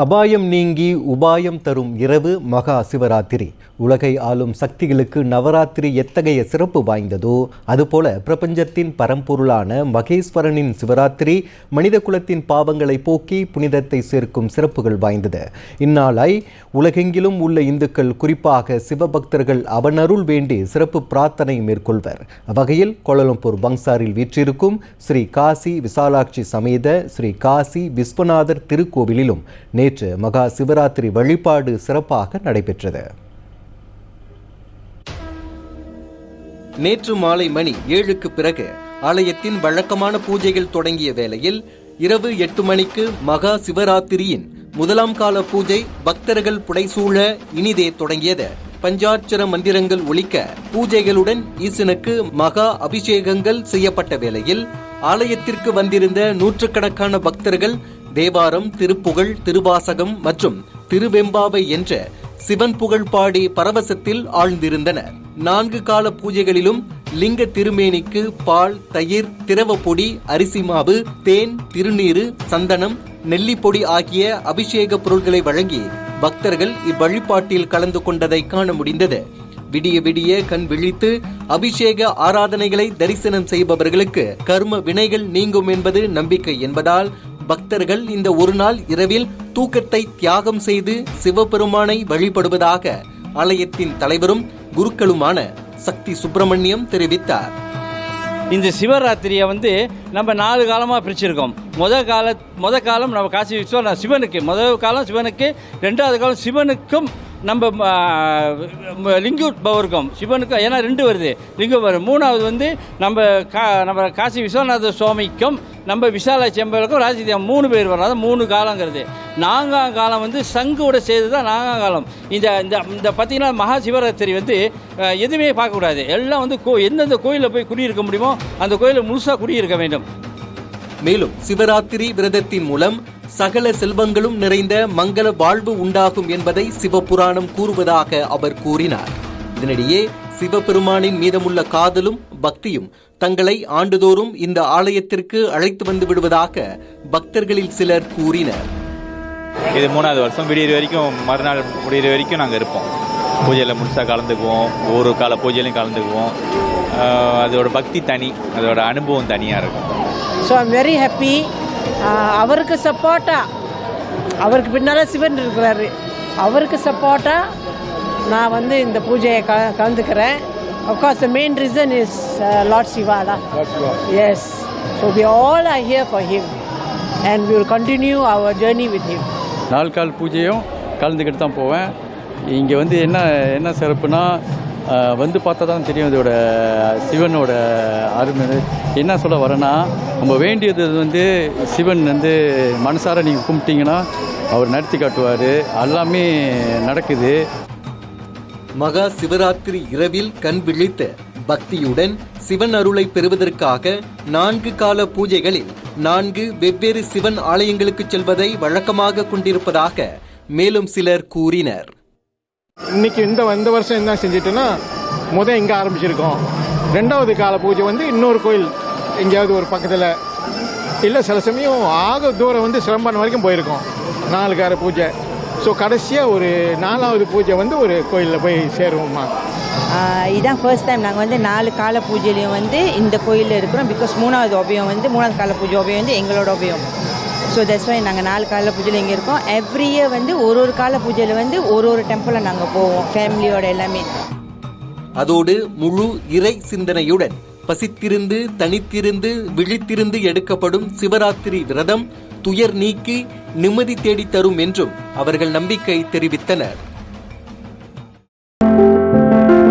அபாயம் நீங்கி உபாயம் தரும் இரவு மகா சிவராத்திரி. உலகை ஆளும் சக்திகளுக்கு நவராத்திரி எத்தகைய சிறப்பு வாய்ந்ததோ அதுபோல பிரபஞ்சத்தின் பரம்பொருளான மகேஸ்வரனின் சிவராத்திரி மனித குலத்தின் பாவங்களை போக்கி புனிதத்தை சேர்க்கும் சிறப்புகள் வாய்ந்தது. இந்நாளை உலகெங்கிலும் உள்ள இந்துக்கள் குறிப்பாக சிவபக்தர்கள் அவனருள் வேண்டி சிறப்பு பிரார்த்தனை மேற்கொள்வர். அவ்வகையில் கோலலம்பூர் பங்சாரில் வீற்றிருக்கும் ஸ்ரீ காசி விசாலாட்சி சமேத ஸ்ரீ காசி விஸ்வநாதர் திருக்கோவிலிலும் நேற்று மகா சிவராத்திரி வழிபாடு சிறப்பாக நடைபெற்றது. நேற்று மாலை மணி ஏழுக்கு பிறகு ஆலயத்தின் வழக்கமான பூஜைகள் தொடங்கிய வேளையில் இரவு எட்டு மணிக்கு மகா சிவராத்திரியின் முதலாம் கால பூஜை பக்தர்கள் புடைசூழ இனிதே தொடங்கியது. பஞ்சாட்சர மந்திரங்கள் ஒழிக்க பூஜைகளுடன் ஈசனுக்கு மகா அபிஷேகங்கள் செய்யப்பட்ட வேளையில் ஆலயத்திற்கு வந்திருந்த நூற்றுக்கணக்கான பக்தர்கள் தேவாரம் திருப்புகழ் திருவாசகம் மற்றும் திருவெம்பாவை என்ற சிவன் புகழ் பாடி பரவசத்தில் ஆழ்ந்திருந்தனர் நான்கு கால பூஜைகளிலும் லிங்க திருமேனிக்கு பால் தயிர் திரவ பொடி அரிசி மாவு தேன் திருநீரு சந்தனம் நெல்லிப்பொடி ஆகிய அபிஷேக பொருட்களை வழங்கி பக்தர்கள் இவ்வழிபாட்டில் கலந்து கொண்டதை காண முடிந்தது. விடிய விடிய கண் விழித்து அபிஷேக ஆராதனைகளை தரிசனம் செய்பவர்களுக்கு கர்ம வினைகள் நீங்கும் என்பது நம்பிக்கை என்பதால் பக்தர்கள் இந்த ஒரு நாள் இரவில் தூக்கத்தை தியாகம் செய்து சிவபெருமானை வழிபடுவதாக ஆலயத்தின் தலைவரும் குருக்களுமான சக்தி சுப்பிரமணியம் தெரிவித்தார். இந்த சிவராத்திரியை வந்து நம்ம நாலு காலமாக பிரிச்சிருக்கோம். முத கால முத காலம் நம்ம காசி விஸ்வநாத சிவனுக்கு முதல் காலம் சிவனுக்கு ரெண்டாவது காலம் சிவனுக்கும் நம்ம ஆ, பௌர்க்கம் சிவனுக்கும் ஏன்னா ரெண்டு வருது. லிங்கம் மூணாவது வந்து நம்ம கா நம்ம காசி விஸ்வநாத சுவாமிக்கும் நம்ம விசாலாட்சி அம்பலுக்கும் ராஜதேவம் மூணு பேர் வரும் அதான் மூணு காலங்கிறது. நான்காம் காலம் வந்து சங்கோட சேர்த்து தான் நான்காம் காலம். இந்த இந்த இந்த பார்த்தீங்கன்னா மகா சிவராத்திரி வந்து எதுவுமே பார்க்கக்கூடாது. எல்லாம் வந்து கோ எந்தெந்த கோயிலில் போய் குடியிருக்க முடியுமோ அந்த கோயிலில் முழுசாக குடியிருக்க வேண்டும். மேலும் சிவராத்திரி விரதத்தின் மூலம் சகல செல்வங்களும் நிறைந்த மங்கள வாழ்வு உண்டாகும் என்பதை சிவபுராணம் கூறுவதாக அவர் கூறினார். இதனிடையே சிவபெருமானின் மீதமுள்ள காதலும் பக்தியும் தங்களை ஆண்டுதோறும் இந்த ஆலயத்திற்கு அழைத்து வந்து விடுவதாக பக்தர்களில் சிலர் கூறினர். இது மூணாவது வருஷம். விடியற வரைக்கும் மறுநாள் முடியிற வரைக்கும் நாங்கள் இருப்போம். பூஜையில் முழுசாக கலந்துக்குவோம். ஒரு கால பூஜையிலையும் கலந்துக்குவோம். அதோட பக்தி தனி அதோட அனுபவம் தனியாக இருக்கும். ஸோ ஐம் வெரி ஹாப்பி அவருக்கு சப்போர்ட்டாக அவருக்கு பின்னால் சிவன் இருக்கிறாரு. அவருக்கு சப்போர்ட்டாக நான் வந்து இந்த பூஜையை க கலந்துக்கிறேன். Of course the main reason is lord Shivada as so we all are here for him and we will continue our journey with him நாள் கால் பூஜையும் கலந்துக்கிட்டு தான் போவேன். இங்கே வந்து என்ன என்ன சிறப்புனா வந்து பார்த்தா தான் தெரியும் இதோட சிவனோட அருமை. என்ன சொல்ல வரேன்னா நம்ம வேண்டியது வந்து சிவன் வந்து மனசார நீங்கள் கும்பிட்டீங்கன்னா அவர் நடத்தி காட்டுவார். எல்லாமே நடக்குது. மகா சிவராத்திரி இரவில் கண் விழித்த பக்தியுடன் சிவன் அருளை பெறுவதற்காக நான்கு கால பூஜைகளில் நான்கு வெவ்வேறு சிவன் ஆலயங்களுக்கு செல்வதை வழக்கமாக கொண்டிருப்பதாக மேலும் சிலர் கூறினர். இன்னைக்கு இந்த இந்த வருஷம் என்ன செஞ்சுட்டோன்னா முத இங்கே ஆரம்பிச்சிருக்கோம். ரெண்டாவது கால பூஜை வந்து இன்னொரு கோயில் எங்கேயாவது ஒரு பக்கத்தில். இல்லை சில சமயம் ஆக தூரம் வந்து சிலம்பான வரைக்கும் போயிருக்கோம். நாலு கால பூஜை. ஸோ கடைசியாக ஒரு நாலாவது பூஜை வந்து ஒரு கோயிலில் போய் சேருவோம்மா. இதுதான் இதான் ஃபர்ஸ்ட் டைம் நாங்கள் வந்து நாலு கால பூஜையிலையும் வந்து இந்த கோயிலில் இருக்கிறோம். பிகாஸ் மூணாவது ஓபியம் வந்து மூணாவது கால பூஜை உபயம் வந்து எங்களோட ஓபியம் ஸோ தட்ஸ் வை நாங்கள் நாலு கால பூஜையில் இங்கே இருக்கோம். எவ்ரி இயர் வந்து ஒரு ஒரு கால பூஜையில் வந்து ஒரு ஒரு டெம்பிளில் நாங்கள் போவோம். ஃபேமிலியோட எல்லாமே. அதோடு முழு இறை சிந்தனையுடன் பசித்திருந்து தனித்திருந்து விழித்திருந்து எடுக்கப்படும் சிவராத்திரி விரதம் துயர் நீக்கி நிம்மதி தேடித் தரும் என்றும் அவர்கள் நம்பிக்கை தெரிவித்தனர்.